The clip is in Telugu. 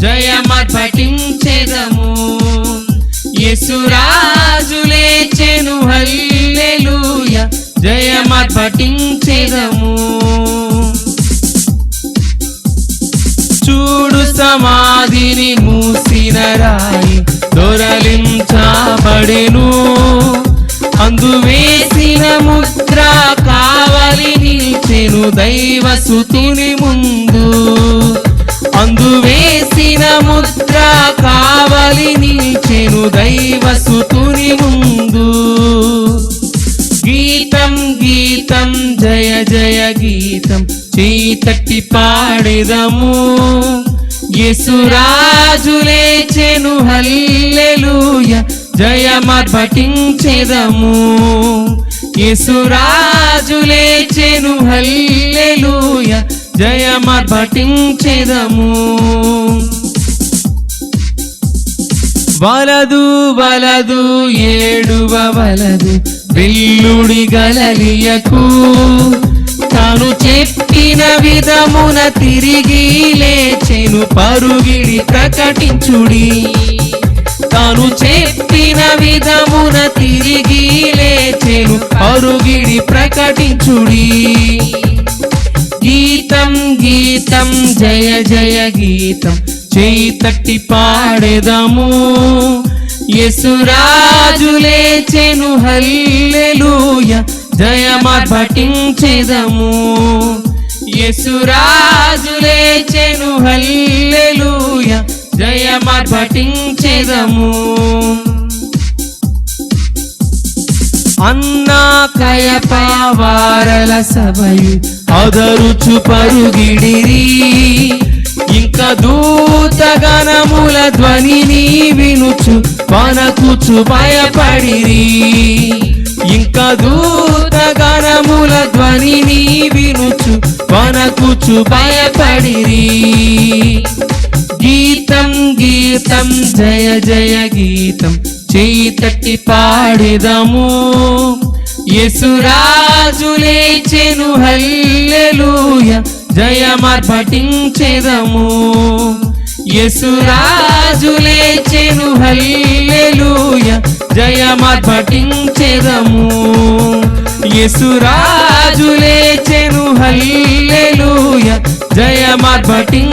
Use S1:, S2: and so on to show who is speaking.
S1: జయమఠించెదము యేసురాజు లేచెను హల్లెలూయ. జయమఠించెదము చూడు సమాధిని మూసిన రాయి దొరలించబడెను. అందువేసిన ముద్ర కావలి నిల్చెను దైవ సుతుని ముందు అందువే ముద్ర కావలి నిల్చెను దైవ సుతుని ముందు. గీతం గీతం జయ జయ గీతం చీతట్టి పాడెదము. యేసురాజు లేచెను హల్లెలూయ జయమర్భటించెదము యేసురాజు లేచెను హల్లెలూయ జయమర్భటించెదము వలదు వలదు ఏడువ వలదు బిల్లుడి గలలియకు. తాను చెప్పిన విధమున తిరిగి లేచెను పరుగిడి ప్రకటించుడి. తాను చెప్పిన విధమున తిరిగి లేచెను పరుగిడి ప్రకటించుడి. గీతం గీతం జయ జయ గీతం. చేయి తట్టి పాడెదము. యేసురాజు లేచెను హల్లెలూయ. జయమర్భటించెదము యేసురాజు లేచెను హల్లెలూయ. జయమర్భటించెదము అన్నా కయపావారల సభయు అదరుచు పరుగిడిరి. ఇంక దూతగణముల ధ్వనిని వినుచు వనకుచు భయపడిరి. ఇంక దూతగణముల ధ్వనిని వినుచు వనకుచు భయపడిరి. గీతం గీతం జయ జయ గీతం చేయి తట్టి పాడిదము. యసురాజులే చెను హల్లెలూయ. జయమర్భటించెదము యేసురాజు లేచెను హల్లెలూయ. జయమర్భటించెదము యేసురాజు లేచెను హల్లెలూయ. జయమర్భటించెదము